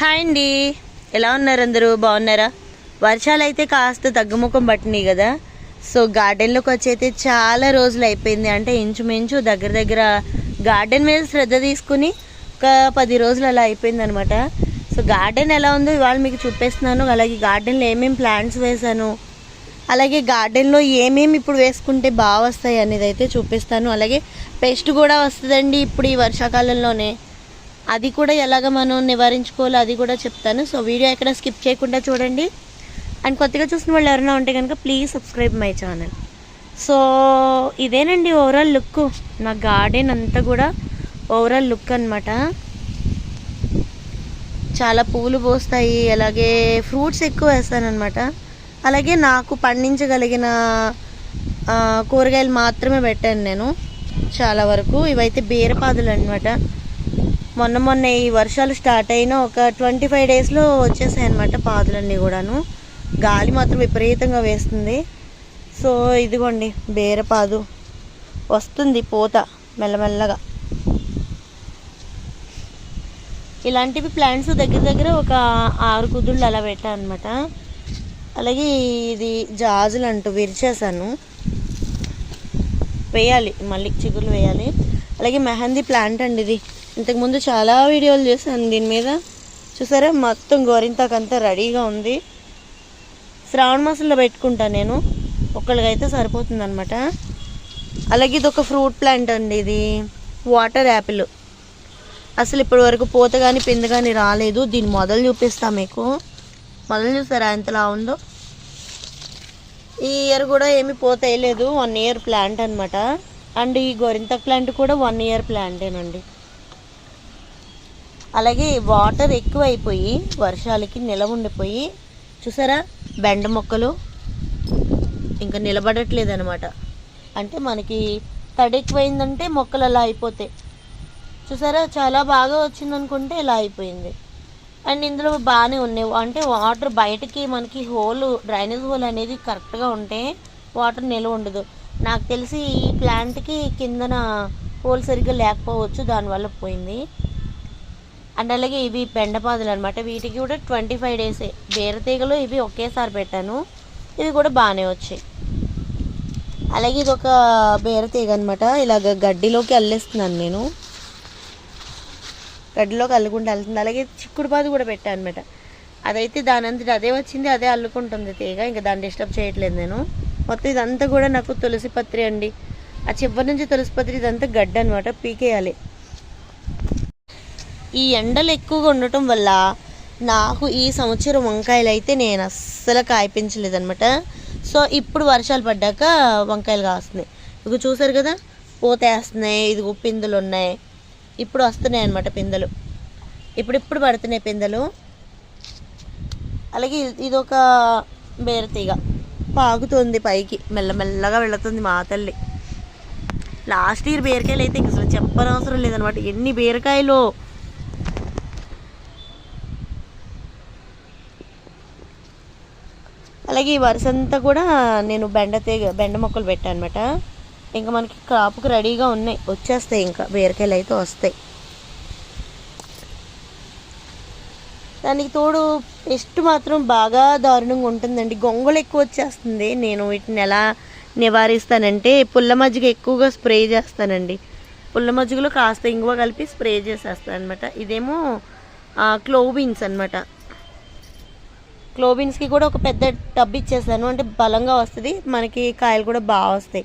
Hi అండి. ఎలా ఉన్నారు అందరూ? బాగున్నారా? వర్షాలు అయితే కాస్త తగ్గుముఖం పట్టినాయి కదా. సో గార్డెన్లోకి వచ్చి అయితే చాలా రోజులు అయిపోయింది. అంటే ఇంచుమించు దగ్గర దగ్గర గార్డెన్ మీద శ్రద్ధ తీసుకుని ఒక పది రోజులు అలా అయిపోయింది అనమాట సో గార్డెన్ ఎలా ఉందో ఇవాళ మీకు చూపిస్తున్నాను. అలాగే గార్డెన్లో ఏమేమి ప్లాంట్స్ వేసాను అలాగే గార్డెన్లో ఏమేమి ఇప్పుడు వేసుకుంటే బాగా వస్తాయి అనేది అయితే చూపిస్తాను. అలాగే పెస్ట్ కూడా వస్తుందండి ఇప్పుడు ఈ వర్షాకాలంలోనే. అది కూడా ఎలాగ మనం నివారించుకోవాలో అది కూడా చెప్తాను. సో వీడియో ఎక్కడ స్కిప్ చేయకుండా చూడండి. అండ్ కొత్తగా చూసిన వాళ్ళు ఎవరైనా ఉంటే కనుక please subscribe my channel so ఇదేనండి ఓవరాల్ లుక్ నా గార్డెన్ అంతా కూడా ఓవరాల్ లుక్ అనమాట చాలా పూలు పోస్తాయి. అలాగే ఫ్రూట్స్ ఎక్కువ వేస్తానన్నమాట. అలాగే నాకు పండించగలిగిన కూరగాయలు మాత్రమే పెట్టాను నేను. చాలా వరకు. ఇవైతే బీరపాదులు అనమాట మొన్న మొన్న ఈ వర్షాలు స్టార్ట్ అయిన ఒక ట్వంటీ ఫైవ్ డేస్లో వచ్చేసాయి అనమాట పాదులన్నీ కూడాను. గాలి మాత్రం విపరీతంగా వేస్తుంది. సో ఇదిగోండి బేరపాదు వస్తుంది పూత మెల్లమెల్లగా. ఇలాంటివి ప్లాంట్స్ దగ్గర దగ్గర ఒక ఆరు కుదుళ్ళు అలా పెట్టాను అనమాట అలాగే ఇది జాజులు అంటూ విరిచేసాను వేయాలి మళ్ళీ చిగురు వేయాలి. అలాగే మెహందీ ప్లాంట్ అండి ఇది. ఇంతకుముందు చాలా వీడియోలు చేశాను దీని మీద. చూసారా? మొత్తం గోరింతాకంతా రెడీగా ఉంది. శ్రావణ మాసంలో పెట్టుకుంటాను నేను. ఒక్కళ్ళకైతే సరిపోతుంది అనమాట అలాగే ఇది ఒక ఫ్రూట్ ప్లాంట్ అండి ఇది. Water apple. అసలు ఇప్పటి వరకు పూత కానీ పిండి కానీ రాలేదు. దీన్ని మొదలు చూపిస్తా మీకు. మొదలు చూసారా ఎంతలా ఉందో? ఈ ఇయర్ కూడా ఏమి పూత వేయలేదు వన్ ఇయర్ ప్లాంట్ అనమాట అండ్ ఈ గోరింత ప్లాంట్ కూడా వన్ ఇయర్ ప్లాంటేనండి. అలాగే వాటర్ ఎక్కువ అయిపోయి వర్షాలకి నిలవ ఉండిపోయి చూసారా? బెండ మొక్కలు ఇంకా నిలబడట్లేదు అనమాట అంటే మనకి తడి ఎక్కువైందంటే మొక్కలు అలా అయిపోతాయి చూసారా? చాలా బాగా వచ్చింది అనుకుంటే ఇలా అయిపోయింది. అండ్ ఇందులో బాగానే ఉన్నాయి. అంటే వాటర్ బయటకి మనకి హోల్ డ్రైనేజ్ హోల్ అనేది కరెక్ట్గా ఉంటే వాటర్ నిల్వ ఉండదు. నాకు తెలిసి ఈ ప్లాంట్కి కిందన హోల్ సరిగ్గా లేకపోవచ్చు దానివల్ల పోయింది. అండ్ అలాగే ఇవి బెండపాదులు అనమాట వీటికి కూడా ట్వంటీ ఫైవ్ డేసే బీరతీగలు ఇవి ఒకేసారి పెట్టాను. ఇవి కూడా బాగానే వచ్చాయి. అలాగే ఇది ఒక బీరతీగ అనమాట ఇలాగ గడ్డిలోకి అల్లేస్తున్నాను నేను. గడ్డిలోకి అల్లుకుంటూ వెళ్తుంది అలాగే చిక్కుడు పాదు కూడా పెట్టాను అనమాట అదైతే దాని అంతటి అదే వచ్చింది అదే అల్లుకుంటుంది తీగ. ఇంకా దాన్ని డిస్టర్బ్ చేయట్లేదు నేను. మొత్తం ఇదంతా కూడా నాకు తులసి పత్రి అండి. ఆ చివరి నుంచి తులసి పత్రి ఇదంతా గడ్డ అనమాట పీకేయాలి. ఈ ఎండలు ఎక్కువగా ఉండటం వల్ల నాకు ఈ సంవత్సరం వంకాయలు అయితే నేను అస్సలు కాయపించలేదనమాట సో ఇప్పుడు వర్షాలు పడ్డాక వంకాయలు కాస్తున్నాయి. ఇక చూసారు కదా? పూత వేస్తున్నాయి ఇదిగో పిందులు ఉన్నాయి. ఇప్పుడు వస్తున్నాయి అనమాట పిందెలు. ఇప్పుడిప్పుడు పడుతున్నాయి పిందెలు. అలాగే ఇది- ఇది ఒక బీరతీగ పాకుతుంది పైకి. మెల్లమెల్లగా వెళుతుంది మా తల్లి. లాస్ట్ ఇయర్ బీరకాయలు అయితే అసలు చెప్పనవసరం లేదనమాట ఎన్ని బీరకాయలు? అలాగే ఈ వరుసంతా కూడా నేను బెండ తీగ బెండ మొక్కలు పెట్టాను అనమాట ఇంకా మనకి క్రాప్కి రెడీగా ఉన్నాయి. వచ్చేస్తాయి ఇంకా. బీరకాయలు అయితే వస్తాయి. దానికి తోడు పెస్ట్ మాత్రం బాగా దారుణంగా ఉంటుందండి. గొంగళి ఎక్కువ వచ్చేస్తుంది. నేను వీటిని ఎలా నివారిస్తానంటే పుల్ల మజ్జిగ ఎక్కువగా స్ప్రే చేస్తానండి. పుల్ల మజ్జిగలో కాస్త ఇంగువ కలిపి స్ప్రే చేసేస్తాను అనమాట ఇదేమో క్లోబీన్స్ అనమాట క్లోబీన్స్కి కూడా ఒక పెద్ద టబ్ ఇచ్చేసాను అంటే బలంగా వస్తుంది. మనకి కాయలు కూడా బాగా వస్తాయి.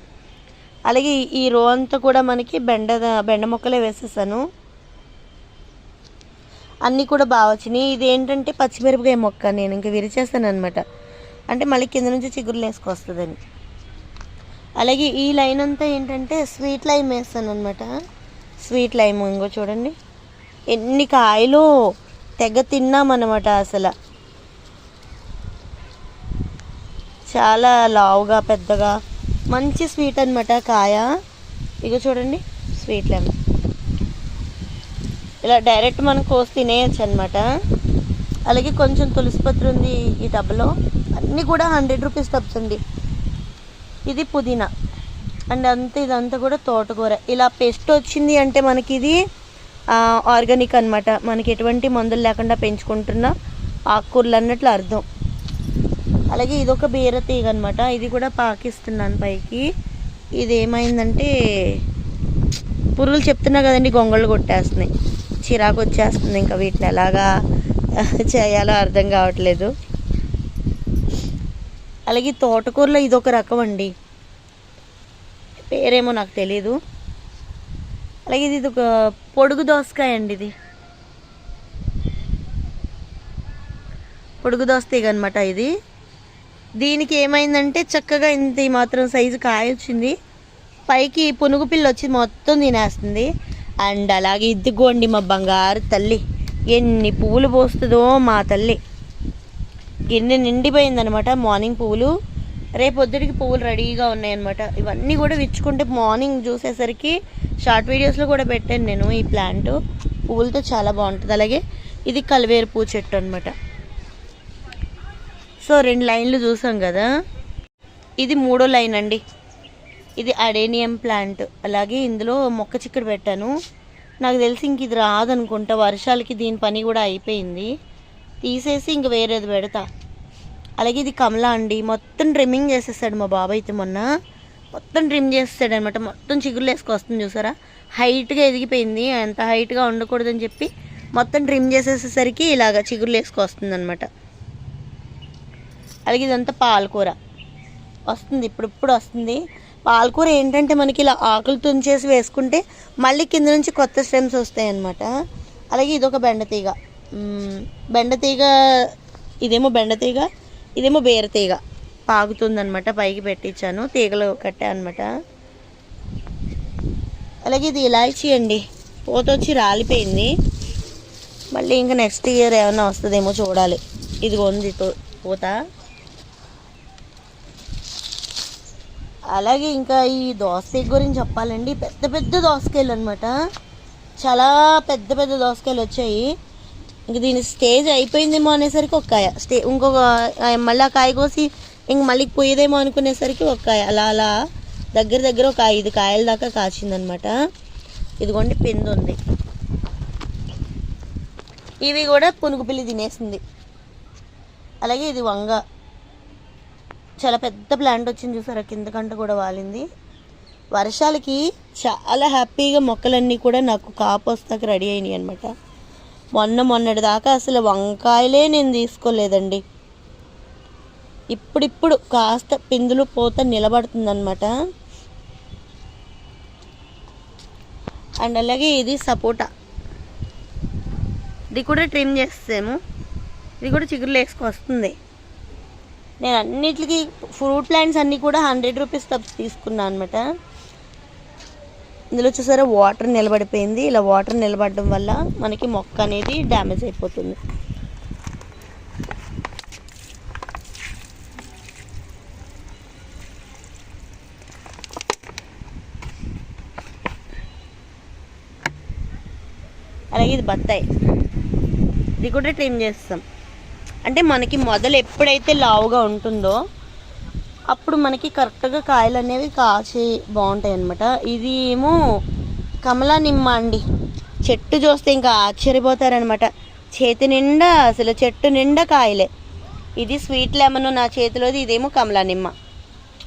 అలాగే ఈ- రో అంతా కూడా మనకి బెండ బెండ మొక్కలే వేసేసాను అన్నీ కూడా బాగా వచ్చినాయి. ఇది ఏంటంటే పచ్చిమిరపకాయ మొక్క. నేను ఇంకా విరిచేస్తాను అనమాట అంటే మళ్ళీ కింద నుంచి చిగురులు వేసుకొస్తుందని. అలాగే ఈ లైన్ అంతా ఏంటంటే స్వీట్ లైమ్ వేస్తాను అనమాట స్వీట్ లైమ్ ఇంకో చూడండి. ఎన్ని కాయలు తెగ తిన్నామన్నమాట అసలు. చాలా లావుగా పెద్దగా మంచి స్వీట్ అనమాట కాయ. ఇక చూడండి స్వీట్ లెమన్ ఇలా డైరెక్ట్ మనం కోసి తినేయచ్చు అనమాట అలాగే కొంచెం తులసిపత్రి ఉంది ఈ డబ్బలో. అన్నీ కూడా హండ్రెడ్ రూపీస్ టబ్స్ అండి. ఇది పుదీనా. అండ్ అంతా ఇదంతా కూడా తోటకూర. ఇలా పెస్ట్ వచ్చింది అంటే మనకి ఇది ఆర్గానిక్ అనమాట మనకి ఎటువంటి మందులు లేకుండా పెంచుకుంటున్న ఆకుకూరలు అన్నట్లు అర్థం. అలాగే ఇదొక బీర తీగ అనమాట ఇది కూడా పాకిస్తున్నాను పైకి. ఇది ఏమైందంటే పురుగులు చెప్తున్నా కదండి గొంగళ్ళు కొట్టేస్తున్నాయి. చిరాకు వచ్చేస్తుంది ఇంకా వీటిని ఎలాగా చేయాలో అర్థం కావట్లేదు. అలాగే తోటకూరలో ఇదొక రకం అండి. పేరేమో నాకు తెలీదు. అలాగే ఇది ఒక పొడుగు దోసకాయ అండి ఇది. పొడుగు దోస తీగ అనమాట ఇది. దీనికి ఏమైందంటే చక్కగా ఇంత మాత్రం సైజు కాయ వచ్చింది పైకి పునుగు పిల్ల వచ్చి మొత్తం తినేస్తుంది. అండ్ అలాగే ఇదిగోండి మా బంగారు తల్లి. ఎన్ని పువ్వులు పోస్తుందో మా తల్లి. గిన్నె నిండిపోయిందనమాట మార్నింగ్ పువ్వులు. రేపు పొద్దుటికి పువ్వులు రెడీగా ఉన్నాయన్నమాట. ఇవన్నీ కూడా విచ్చుకుంటే మార్నింగ్ చూసేసరికి షార్ట్ వీడియోస్లో కూడా పెట్టాను నేను ఈ ప్లాంట్. పువ్వులతో చాలా బాగుంటుంది. అలాగే ఇది కలివేరు పువ్వు చెట్టు అనమాట సో రెండు లైన్లు చూసాం కదా. ఇది మూడో లైన్ అండి. ఇది అడేనియం ప్లాంట్. అలాగే ఇందులో మొక్క చిక్కుడు పెట్టాను. నాకు తెలిసి ఇంక ఇది రాదనుకుంటా. వర్షాలకి దీని పని కూడా అయిపోయింది. తీసేసి ఇంక వేరేది పెడతా. అలాగే ఇది కమలా అండి. మొత్తం ట్రిమ్మింగ్ చేసేస్తాడు మా బాబాయ్ అయితే మొన్న. మొత్తం ట్రిమ్ చేస్తాడు అనమాట మొత్తం చిగురులు వేసుకొస్తుంది చూసారా? హైట్గా ఎదిగిపోయింది. అంత హైట్గా ఉండకూడదని చెప్పి మొత్తం ట్రిమ్ చేసేసేసరికి ఇలాగ చిగురులు వేసుకొస్తుంది అనమాట అలాగే ఇదంతా పాలకూర. వస్తుంది ఇప్పుడిప్పుడు వస్తుంది. పాలకూర ఏంటంటే మనకి ఇలా ఆకులు తుంచేసి వేసుకుంటే మళ్ళీ కింద నుంచి కొత్త స్టెమ్స్ వస్తాయి అన్నమాట అలాగే ఇదొక బెండతీగ బెండతీగ ఇదేమో బెండతీగ ఇదేమో బీరతీగ పాగుతుందనమాట పైకి పెట్టించాను తీగలు కట్టా అనమాట అలాగే ఇది ఇలాచి అండి. పూత వచ్చి రాలిపోయింది. మళ్ళీ ఇంకా నెక్స్ట్ ఇయర్ ఏమైనా వస్తుందేమో చూడాలి. ఇది ఉంది పోత పూత. అలాగే ఇంకా ఈ దోసకాయ గురించి చెప్పాలండి. పెద్ద పెద్ద దోసకాయలు అనమాట చాలా పెద్ద పెద్ద దోసకాయలు వచ్చాయి. ఇంక దీని స్టేజ్ అయిపోయిందేమో అనేసరికి ఒక కాయ. స్టే ఇంకొక మళ్ళీ ఆ కాయ కోసి ఇంక మళ్ళీ పోయేదేమో అనుకునేసరికి ఒక కాయ. అలా అలా దగ్గర దగ్గర ఒక ఐదు కాయల దాకా కాచిందనమాట ఇదిగోండి పిండి ఉంది. ఇవి కూడా పునుగు పిల్లి తినేసింది. అలాగే ఇది వంగ. చాలా పెద్ద ప్లాంట్ వచ్చింది చూసారా కిందకంట కూడా వాలింది. వర్షాలకి చాలా హ్యాపీగా మొక్కలన్నీ కూడా నాకు కాపు వస్తాక రెడీ అయినాయి అనమాట మొన్న మొన్నటి దాకా అసలు వంకాయలే నేను తీసుకోలేదండి. ఇప్పుడిప్పుడు కాస్త పిందులు పోత నిలబడుతుందన్నమాట. అండ్ అలాగే ఇది సపోటా. ఇది కూడా ట్రిమ్ చేస్తాము ఇది కూడా చిగురులు వేసుకొస్తుంది. నేను అన్నిటికి ఫ్రూట్ ప్లాంట్స్ అన్నీ కూడా హండ్రెడ్ రూపీస్ తప్ప తీసుకున్నాను అనమాట ఇందులో చూసారా వాటర్ నిలబడిపోయింది. ఇలా వాటర్ నిలబడడం వల్ల మనకి మొక్క అనేది డ్యామేజ్ అయిపోతుంది. అలాగే ఇది బత్తాయి. ఇది కూడా ట్రిమ్ చేస్తాం. అంటే మనకి మొదలు ఎప్పుడైతే లావుగా ఉంటుందో అప్పుడు మనకి కరెక్ట్గా కాయలు అనేవి కాచి బాగుంటాయి అన్నమాట ఇది ఏమో కమలా నిమ్మ అండి. చెట్టు చూస్తే ఇంకా ఆశ్చర్యపోతారనమాట చేతి నిండా అసలు చెట్టు నిండా కాయలే. ఇది స్వీట్ లెమన్ నా చేతిలోది ఇదేమో కమలా నిమ్మ.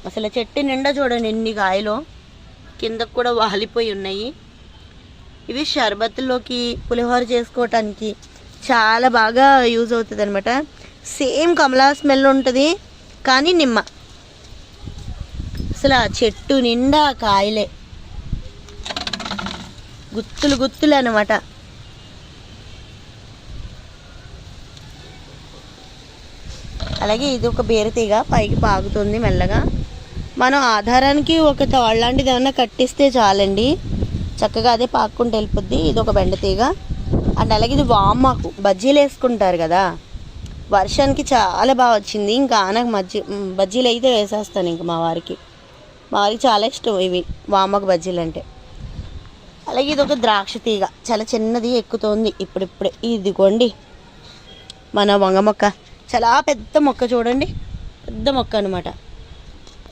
అసలు చెట్టు నిండా చూడండి ఎన్ని కాయలు. కిందకు కూడా వాలిపోయి ఉన్నాయి. ఇవి షర్బత్లోకి పులిహోర చేసుకోవటానికి చాలా బాగా యూజ్ అవుతుంది అనమాట సేమ్ కమలా స్మెల్ ఉంటుంది కానీ నిమ్మ. అసలు ఆ చెట్టు నిండా కాయలే. గుత్తులు గుత్తులు అనమాట అలాగే ఇది ఒక బీరతీగ పైకి పాకుతుంది మెల్లగా. మనం ఆధారానికి ఒక తాళ్ళ లాంటిది ఏమన్నా కట్టిస్తే చాలండి. చక్కగా అదే పాక్కుంటూ వెళ్ళిపోద్ది. ఇది ఒక బెండతీగ. అండ్ అలాగే ఇది వామాకు బజ్జీలు వేసుకుంటారు కదా. వర్షానికి చాలా బాగా వచ్చింది. ఇంకా ఆనకు మజ్జి బజ్జీలు అయితే వేసేస్తాను ఇంకా మా వారికి. మా వారికి చాలా ఇష్టం ఇవి వామాకు బజ్జీలు అంటే. అలాగే ఇది ఒక ద్రాక్ష తీగ. చాలా చిన్నది ఎక్కుతోంది ఇప్పుడిప్పుడే. ఇదిగోండి. మన వంగ మొక్క. చాలా పెద్ద మొక్క చూడండి. పెద్ద మొక్క అనమాట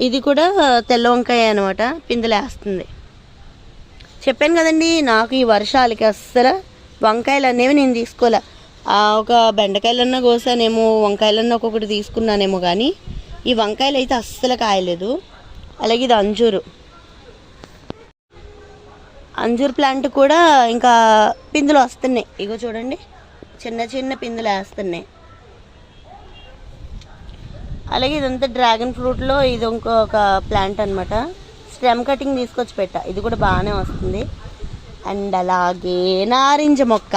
ఇది కూడా తెల్ల వంకాయ అనమాట పిందెలేస్తుంది చెప్పాను కదండి నాకు ఈ వర్షాలకి అస్సలు వంకాయలు అనేవి నేను తీసుకోలే. ఒక బెండకాయలన్నా కోసానేమో వంకాయలన్నా ఒక్కొక్కటి తీసుకున్నానేమో కానీ ఈ వంకాయలు అయితే అస్సలు కాయలేదు. అలాగే ఇది అంజూరు. అంజూర్ ప్లాంట్ కూడా ఇంకా పిందులు వస్తున్నాయి. ఇగో చూడండి చిన్న చిన్న పిందులు వేస్తున్నాయి. అలాగే ఇదంతా డ్రాగన్ ఫ్రూట్లో ఇది ఇంకొక ప్లాంట్ అనమాట స్టెమ్ కటింగ్ తీసుకొచ్చి పెట్టా. ఇది కూడా బాగానే వస్తుంది. అండ్ అలాగే నారింజ మొక్క.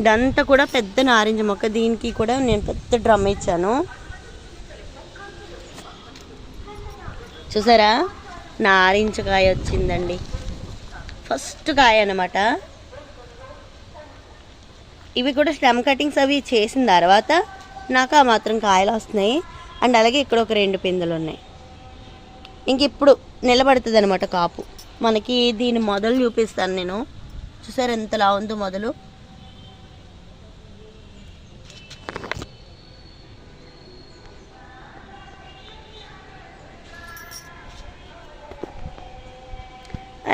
ఇదంతా కూడా పెద్ద నారింజ మొక్క. దీనికి కూడా నేను పెద్ద డ్రమ్ ఇచ్చాను. చూసారా? నారింజ కాయ వచ్చిందండి. ఫస్ట్ కాయ అనమాట ఇవి కూడా స్టెమ్ కటింగ్స్ అవి చేసిన తర్వాత నాకు ఆ మాత్రం కాయలు వస్తున్నాయి. అండ్ అలాగే ఇక్కడ ఒక రెండు పిందెలు ఉన్నాయి. ఇంక ఇప్పుడు నిలబడుతుంది అనమాట కాపు. మనకి దీని మొదలు చూపిస్తాను నేను. చూసారు ఎంతలా ఉందో మొదలు.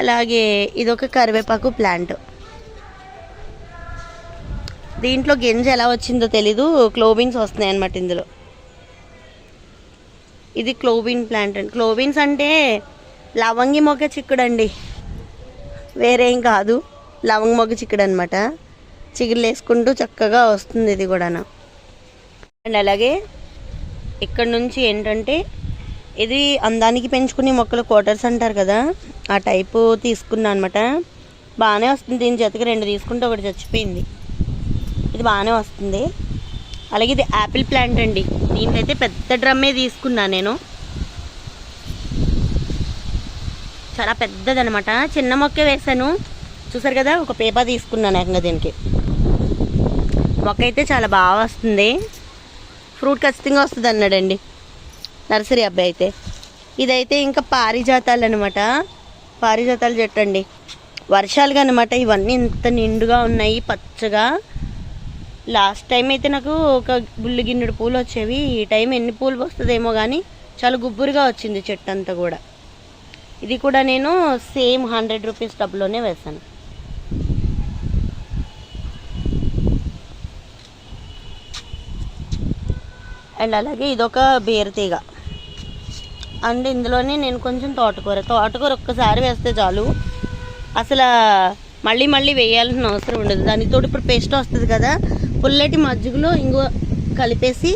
అలాగే ఇదొక కరివేపాకు ప్లాంట్. దీంట్లో గింజ ఎలా వచ్చిందో తెలీదు క్లోబిన్స్ వస్తున్నాయి అనమాట ఇందులో. ఇది క్లోబిన్ ప్లాంట్ అండి. క్లోబిన్స్ అంటే లవంగి మొగ్గ చిక్కుడండి. వేరేం కాదు. లవంగ మొగ్గ చిక్కుడు అనమాట చిగురులు వేసుకుంటూ చక్కగా వస్తుంది ఇది కూడాను. అండ్ అలాగే ఇక్కడ నుంచి ఏంటంటే ఇది అందానికి పెంచుకునే మొక్కలు క్వార్టర్స్ అంటారు కదా ఆ టైపు తీసుకున్నా అనమాట బాగానే వస్తుంది దీని జతకి రెండు తీసుకుంటే ఒకటి చచ్చిపోయింది. ఇది బాగానే వస్తుంది. అలాగే ఇది యాపిల్ ప్లాంట్ అండి. దీనికైతే పెద్ద డ్రమ్మే తీసుకున్నా నేను. చాలా పెద్దదనమాట చిన్న మొక్క వేసాను చూసారు కదా ఒక పేపర్ తీసుకున్నాను ఏకంగా దీనికి. మొక్క అయితే చాలా బాగా వస్తుంది. ఫ్రూట్ ఖచ్చితంగా వస్తుంది అన్నాడండి. నర్సరీ అబ్బాయి అయితే. ఇదైతే ఇంకా పారిజాతాలు అనమాట పారిజాతాలు చెట్టు అండి. వర్షాలుగా అనమాట ఇవన్నీ ఇంత నిండుగా ఉన్నాయి పచ్చగా. లాస్ట్ టైం అయితే నాకు ఒక బుల్లి గిన్నెడు పూలు వచ్చేవి. ఈ టైం ఎన్ని పూలు వస్తుందేమో కానీ చాలా గుబ్బురుగా వచ్చింది చెట్టు అంతా కూడా. ఇది కూడా నేను సేమ్ హండ్రెడ్ రూపీస్ డబ్బులోనే వేసాను అండ్ అలాగే ఇదొక బీరతీగ అండ్ ఇందులోనే నేను కొంచెం తోటకూర. తోటకూర ఒక్కసారి వేస్తే చాలు. అసలు మళ్ళీ మళ్ళీ వేయాల్సిన అవసరం ఉండదు. దానితో ఇప్పుడు పేస్ట్ వస్తుంది కదా పుల్లటి మజ్జిగలో ఇంకో కలిపేసి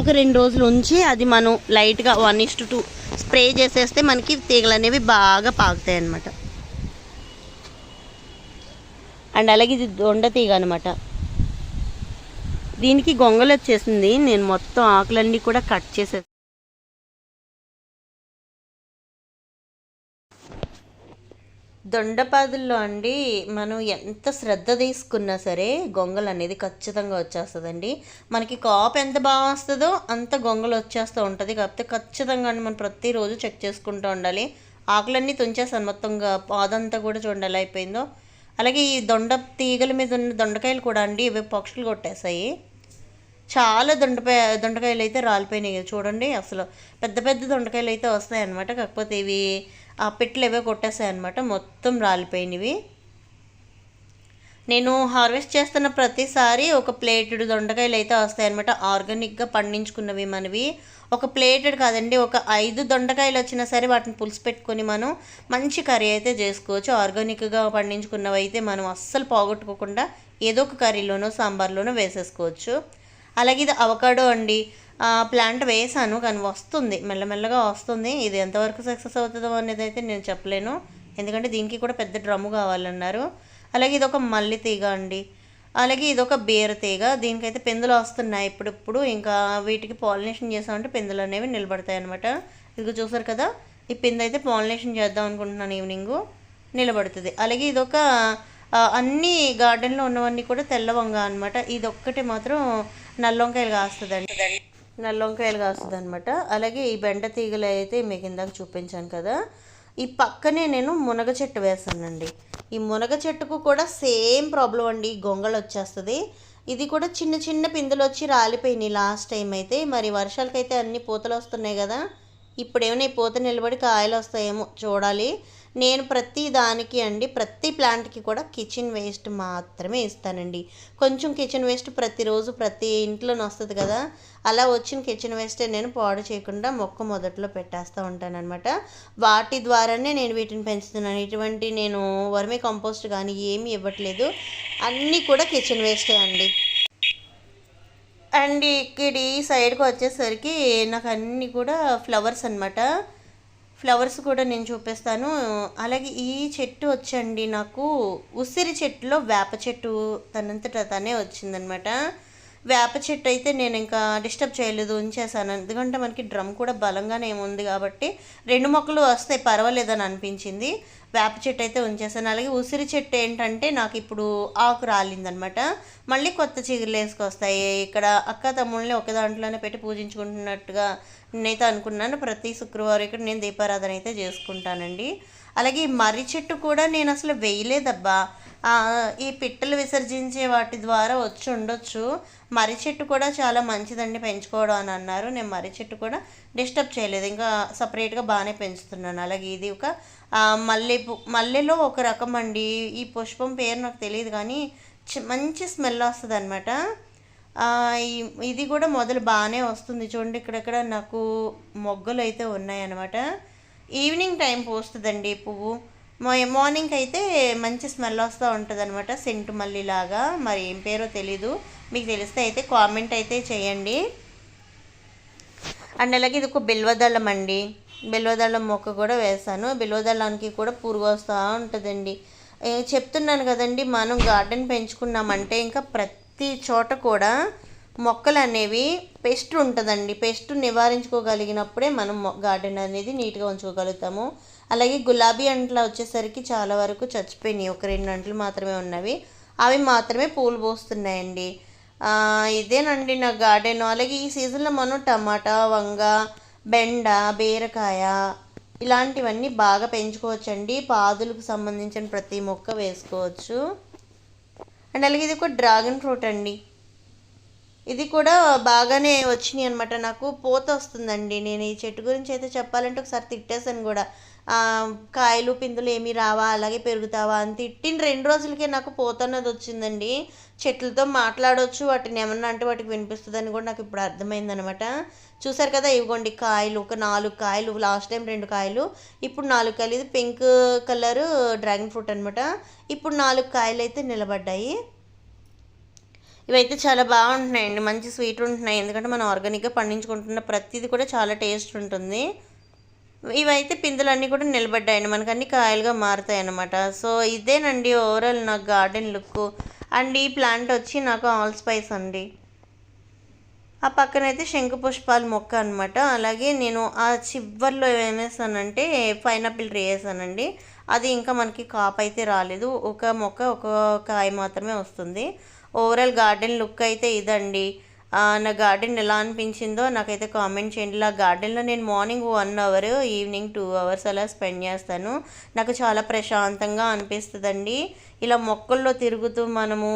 ఒక రెండు రోజులు ఉంచి అది మనం లైట్గా వన్ ఇస్ట్ టూ స్ప్రే చేసేస్తే మనకి తీగలు అనేవి బాగా పాకుతాయి అన్నమాట. అండ్ అలాగే ఇది దొండ తీగ అనమాట దీనికి గొంగలు వచ్చేసింది. నేను మొత్తం ఆకులన్నీ కూడా కట్ చేసేది దొండపాదుల్లో అండి మనం ఎంత శ్రద్ధ తీసుకున్నా సరే గొంగలు అనేది ఖచ్చితంగా వచ్చేస్తుందండి. మనకి కాపు ఎంత బాగా వస్తుందో అంత గొంగలు వచ్చేస్తూ ఉంటుంది. కాకపోతే ఖచ్చితంగా అండి మనం ప్రతిరోజు చెక్ చేసుకుంటూ ఉండాలి. ఆకులన్నీ తుంచేస్తాను మొత్తంగా. పాదంతా కూడా చూడండి అయిపోయిందో. అలాగే ఈ దొండ తీగల మీద ఉన్న దొండకాయలు కూడా అండి ఇవి పక్షులు కొట్టేశాయి చాలా దొండపాయ దొండకాయలు అయితే రాలిపోయినాయి. చూడండి అసలు పెద్ద పెద్ద దొండకాయలు అయితే వస్తాయి అనమాట కాకపోతే ఇవి ఆ పెట్లు ఏవో కొట్టేసాయి అనమాట మొత్తం రాలిపోయినవి. నేను హార్వెస్ట్ చేస్తున్న ప్రతిసారి ఒక ప్లేటెడ్ దొండకాయలు అయితే వస్తాయన్నమాట. ఆర్గానిక్గా పండించుకున్నవి మనవి. ఒక ప్లేటెడ్ కాదండి ఒక ఐదు దొండకాయలు వచ్చినా సరే వాటిని పులుసు పెట్టుకొని మనం మంచి కర్రీ అయితే చేసుకోవచ్చు. ఆర్గానిక్గా పండించుకున్నవి అయితే మనం అస్సలు పోగొట్టుకోకుండా ఏదో ఒక కర్రీలోనో సాంబార్లోనో వేసేసుకోవచ్చు. అలాగే ఇది అవకాడో అండి. ప్లాంట్ వేసాను కానీ వస్తుంది. మెల్లమెల్లగా వస్తుంది. ఇది ఎంతవరకు సక్సెస్ అవుతుందో అనేది అయితే నేను చెప్పలేను. ఎందుకంటే దీనికి కూడా పెద్ద డ్రమ్ము కావాలన్నారు. అలాగే ఇది ఒక మల్లి తీగ అండి. అలాగే ఇది ఒక బీర తీగ. దీనికైతే పెందులు వస్తున్నాయి ఇప్పుడిప్పుడు. ఇంకా వీటికి పాలినేషన్ చేసామంటే పెందులు అనేవి నిలబడతాయి అనమాట ఇదిగో చూసారు కదా? ఈ పిందైతే అయితే పాలినేషన్ చేద్దాం అనుకుంటున్నాను ఈవినింగ్. నిలబడుతుంది. అలాగే ఇదొక ఒక అన్ని గార్డెన్లో ఉన్నవన్నీ కూడా తెల్లవంగ అనమాట ఇది ఒక్కటి మాత్రం నల్లొంకాయలు కాస్తుందండి. నల్లొంకాయలు కాస్తుంది అనమాట అలాగే ఈ బెండ తీగలు అయితే మీకు ఇందాక చూపించాను కదా. ఈ పక్కనే నేను మునగ చెట్టు వేసానండి. ఈ మునగ చెట్టుకు కూడా సేమ్ ప్రాబ్లం అండి. గొంగళ వచ్చేస్తుంది. ఇది కూడా చిన్న చిన్న పిందులు వచ్చి రాలిపోయినాయి లాస్ట్ టైం అయితే. మరి వర్షాలకైతే అన్ని పూతలు వస్తున్నాయి కదా. ఇప్పుడు ఏమైనా ఈ పూత నిలబడి కాయలు వస్తాయేమో చూడాలి. నేను ప్రతి దానికి అండి ప్రతి ప్లాంట్కి కూడా కిచెన్ వేస్ట్ మాత్రమే ఇస్తానండి. కొంచెం కిచెన్ వేస్ట్ ప్రతిరోజు ప్రతి ఇంట్లోనే వస్తుంది కదా అలా వచ్చిన కిచెన్ వేస్టే నేను పాడు చేయకుండా మొక్క మొదట్లో పెట్టేస్తూ ఉంటాను అనమాట వాటి ద్వారానే నేను వీటిని పెంచుతున్నాను. ఇటువంటి నేను వర్మీ కంపోస్ట్ కానీ ఏమీ ఇవ్వట్లేదు. అన్నీ కూడా కిచెన్ వేస్టే అండి. అండ్ ఇక్కడి సైడ్కి వచ్చేసరికి నాకు అన్నీ కూడా ఫ్లవర్స్ అనమాట ఫ్లవర్స్ కూడా నేను చూపిస్తాను. అలాగే ఈ చెట్టు వచ్చండి నాకు. ఉసిరి చెట్టులో వేప చెట్టు తనంతట తనే వచ్చిందనమాట. వేప చెట్టు అయితే నేను ఇంకా డిస్టర్బ్ చేయలేదు ఉంచేసాను ఎందుకంటే మనకి డ్రమ్ కూడా బలంగానే ఉంది కాబట్టి రెండు మొక్కలు వస్తాయి పర్వాలేదని అనిపించింది. వేప చెట్టు అయితే ఉంచేసాను అలాగే ఉసిరి చెట్టు ఏంటంటే నాకు ఇప్పుడు ఆకు రాలిందనమాట. మళ్ళీ కొత్త చిగురులు వేసుకొస్తాయి. ఇక్కడ అక్క తమ్ముళ్ళని ఒక దాంట్లోనే పెట్టి పూజించుకుంటున్నట్టుగా నేనైతే అనుకున్నాను ప్రతి శుక్రవారం ఇక్కడ నేను దీపారాధన అయితే చేసుకుంటానండి. అలాగే ఈ మర్రి చెట్టు కూడా నేను అసలు వేయలేదబ్బా. ఈ పిట్టలు విసర్జించే వాటి ద్వారా వచ్చి ఉండొచ్చు. మర్రి చెట్టు కూడా చాలా మంచిదండి పెంచుకోవడం అని అన్నారు. నేను మర్రి చెట్టు కూడా డిస్టర్బ్ చేయలేదు. ఇంకా సపరేట్గా బాగానే పెంచుతున్నాను. అలాగే ఇది ఒక మల్లె మల్లెలో ఒక రకం అండి. ఈ పుష్పం పేరు నాకు తెలియదు కానీ మంచి స్మెల్ వస్తుంది అనమాట ఇది కూడా మొదలు బాగానే వస్తుంది. చూడండి ఇక్కడెక్కడ నాకు మొగ్గలు అయితే ఉన్నాయన్నమాట. ఈవినింగ్ టైం పోస్తుందండి పువ్వు. మార్నింగ్ అయితే మంచి స్మెల్ వస్తూ ఉంటుంది అనమాట సెంటు మల్లిలాగా మరి ఏం పేరో తెలీదు. మీకు తెలిస్తే అయితే కామెంట్ అయితే చేయండి. అండ్ అలాగే ఇది ఒక బిల్వదళం అండి. బిల్వదళం మొక్క కూడా వేసాను బిల్వదళానికి కూడా పురుగు వస్తూ ఉంటుందండి. చెప్తున్నాను కదండి మనం గార్డెన్ పెంచుకున్నామంటే ఇంకా ప్రతి ప్రతి చోట కూడా మొక్కలు అనేవి పెస్ట్ ఉంటుందండి. పెస్ట్ నివారించుకోగలిగినప్పుడే మనం గార్డెన్ అనేది నీట్గా ఉంచుకోగలుగుతాము. అలాగే గులాబీ అంట్ల వచ్చేసరికి చాలా వరకు చచ్చిపోయినాయి. ఒక రెండు అంట్లు మాత్రమే ఉన్నవి. అవి మాత్రమే పూలు పోస్తున్నాయండి. ఇదేనండి నా గార్డెన్ అలాగే ఈ సీజన్లో మనం టమాటా వంగ బెండ బీరకాయ ఇలాంటివన్నీ బాగా పెంచుకోవచ్చండి. పాదులకు సంబంధించిన ప్రతి మొక్క వేసుకోవచ్చు. అండ్ అలాగే ఇది ఒక డ్రాగన్ ఫ్రూట్ అండి. ఇది కూడా బాగానే వచ్చినాయి అనమాట నాకు పోత వస్తుందండి. నేను ఈ చెట్టు గురించి అయితే చెప్పాలంటే ఒకసారి తిట్టేసాను కూడా. కాయలు పిందులు ఏమి రావా? అలాగే పెరుగుతావా? అని తిట్టిన రెండు రోజులకే నాకు పోతున్నది వచ్చిందండి. చెట్లతో మాట్లాడవచ్చు వాటిని ఏమన్నా అంటే వాటికి వినిపిస్తుందని కూడా నాకు ఇప్పుడు అర్థమైందనమాట చూసారు కదా ఇవ్వండి కాయలు ఒక నాలుగు కాయలు లాస్ట్ టైం రెండు కాయలు ఇప్పుడు నాలుగు కాయలు. ఇది పింక్ కలర్ డ్రాగన్ ఫ్రూట్ అనమాట ఇప్పుడు నాలుగు కాయలు అయితే నిలబడ్డాయి. ఇవైతే చాలా బాగుంటున్నాయండి మంచి స్వీట్ ఉంటున్నాయి. ఎందుకంటే మనం ఆర్గానిక్గా పండించుకుంటున్న ప్రతిదీ కూడా చాలా టేస్ట్ ఉంటుంది. ఇవైతే పిందులన్నీ కూడా నిలబడ్డాయండి మనకు అన్ని కాయలుగా మారుతాయి అన్నమాట. సో ఇదేనండి ఓవరాల్ నాకు గార్డెన్ లుక్ అండ్ ఈ ప్లాంట్ వచ్చి నాకు ఆల్ స్పైస్ అండి. ఆ పక్కన అయితే శంకు పుష్పాల మొక్క అనమాట అలాగే నేను ఆ చివర్లో ఏమేసానంటే పైనాపిల్ ట్రీ వేసానండి అది ఇంకా మనకి కాప్ అయితే రాలేదు. ఒక మొక్క ఒక కాయ మాత్రమే వస్తుంది. ఓవరాల్ గార్డెన్ లుక్ అయితే ఇదండి. నా గార్డెన్ ఎలా అనిపించిందో నాకైతే కామెంట్ చేయండి. ఇలా గార్డెన్లో నేను morning one hour evening two hours అలా స్పెండ్ చేస్తాను. నాకు చాలా ప్రశాంతంగా అనిపిస్తుందండి. ఇలా మొక్కల్లో తిరుగుతూ మనము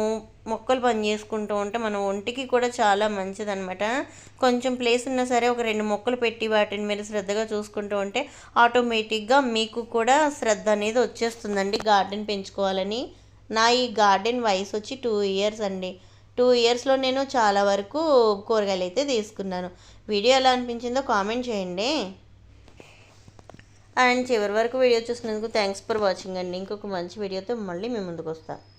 మొక్కలు పని చేసుకుంటూ ఉంటే మన ఒంటికి కూడా చాలా మంచిదనమాట కొంచెం ప్లేస్ ఉన్నా సరే ఒక రెండు మొక్కలు పెట్టి వాటిని మీరు శ్రద్ధగా చూసుకుంటూ ఉంటే ఆటోమేటిక్గా మీకు కూడా శ్రద్ధ అనేది వచ్చేస్తుందండి గార్డెన్ పెంచుకోవాలని. నా ఈ గార్డెన్ వయసు వచ్చి టూ ఇయర్స్ అండి. టూ ఇయర్స్లో నేను చాలా వరకు కూరగాయలు అయితే తీసుకున్నాను. వీడియో ఎలా అనిపించిందో కామెంట్ చేయండి. అండ్ చివరి వరకు వీడియో చూసినందుకు థ్యాంక్స్ ఫర్ వాచింగ్ అండి. ఇంకొక మంచి వీడియోతో మళ్ళీ మీ ముందుకు వస్తాను